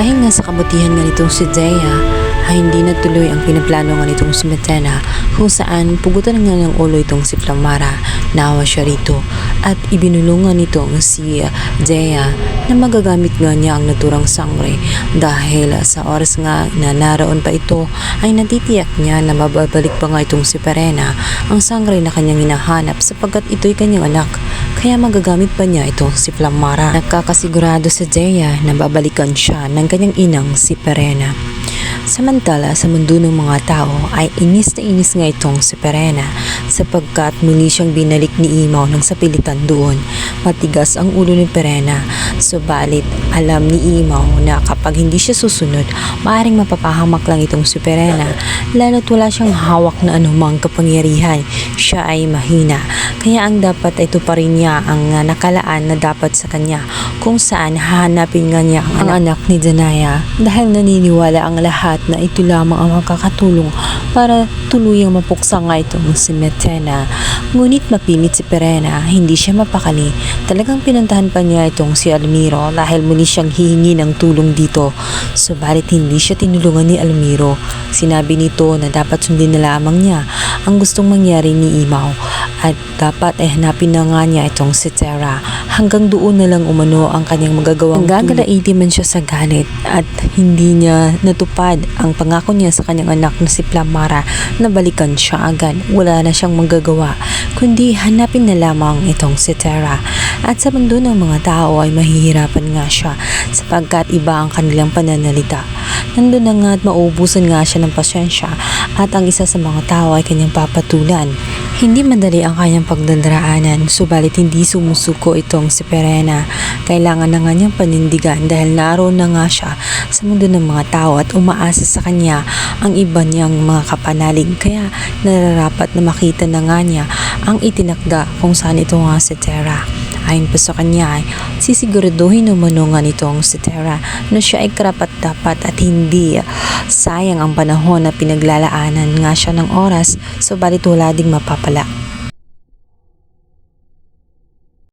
Dahil nga sa kabutihan nga nitong si Zeya, ay hindi natuloy ang pinaplano nga nitong si Metena kung saan pugutan nga ng ulo itong si Flamara, nawa siya rito. At ibinulungan nitong si Zeya na magagamit nga niya ang naturang sangre. Dahil sa oras nga na naroon pa ito ay natitiyak niya na mababalik pa nga itong si Perena ang sangre na kanyang hinahanap sapagkat ito'y kanyang anak kaya magagamit pa niya itong si Flamara. Nakakasigurado sa Zeya na babalikan siya ng kanyang inang si Perena. Samantala sa mundo ng mga tao ay inis na inis nga itong si Perena sapagkat muli siyang binalik ni Imaw ng sapilitan doon. Matigas ang ulo ni Perena subalit alam ni Imaw na kapag hindi siya susunod maaaring mapapahamak lang itong si Perena lalo't wala siyang hawak na anumang kapangyarihan. Siya ay mahina kaya ang dapat ay ito pa rin niya ang uh, nakalaan na dapat sa kanya kung saan hahanapin nga niya ang anak ni Danaya dahil naniniwala ang lahat na ito lamang ang makakatulong para tuluyang mapuksa itong si Metena. Ngunit mapilit si Perena, hindi siya mapakali. Talagang pinuntahan pa niya itong si Almiro dahil muli siyang hihingi ng tulong dito. Subalit hindi siya tinulungan ni Almiro. Sinabi nito na dapat sundin na lamang niya ang gustong mangyari ni Imaw at dapat ay hanapin na nga niya itong si Terra. Hanggang doon na lang umano ang kanyang magagawang Gagalaiti man siya sa galit at hindi niya natupad ang pangako niya sa kanyang anak na si Plamara na balikan siya agad. Wala na siyang magagawa kundi hanapin na lamang itong si Terra. At sa mundo ng mga tao ay mahihirapan nga siya sapagkat iba ang kanilang pananalita. Nandun na nga at maubusan nga siya ng pasensya at ang isa sa mga tao ay kanyang papatulan. Hindi madali ang kanyang pagdadaraanan subalit hindi sumusuko itong si Perena. Kailangan na nga niyang panindigan dahil naroon na nga siya sa mundo ng mga tao at umaasa sa kanya ang iba niyang mga kapanalig kaya nararapat na makita na nga niya ang itinakda kung saan ito nga si Terra. Ayon pa sa kanya ay sisiguraduhin umano nga nitong si Terra na siya ay karapat dapat at hindi sayang ang panahon na pinaglalaanan nga siya ng oras subalit wala ding mapapala.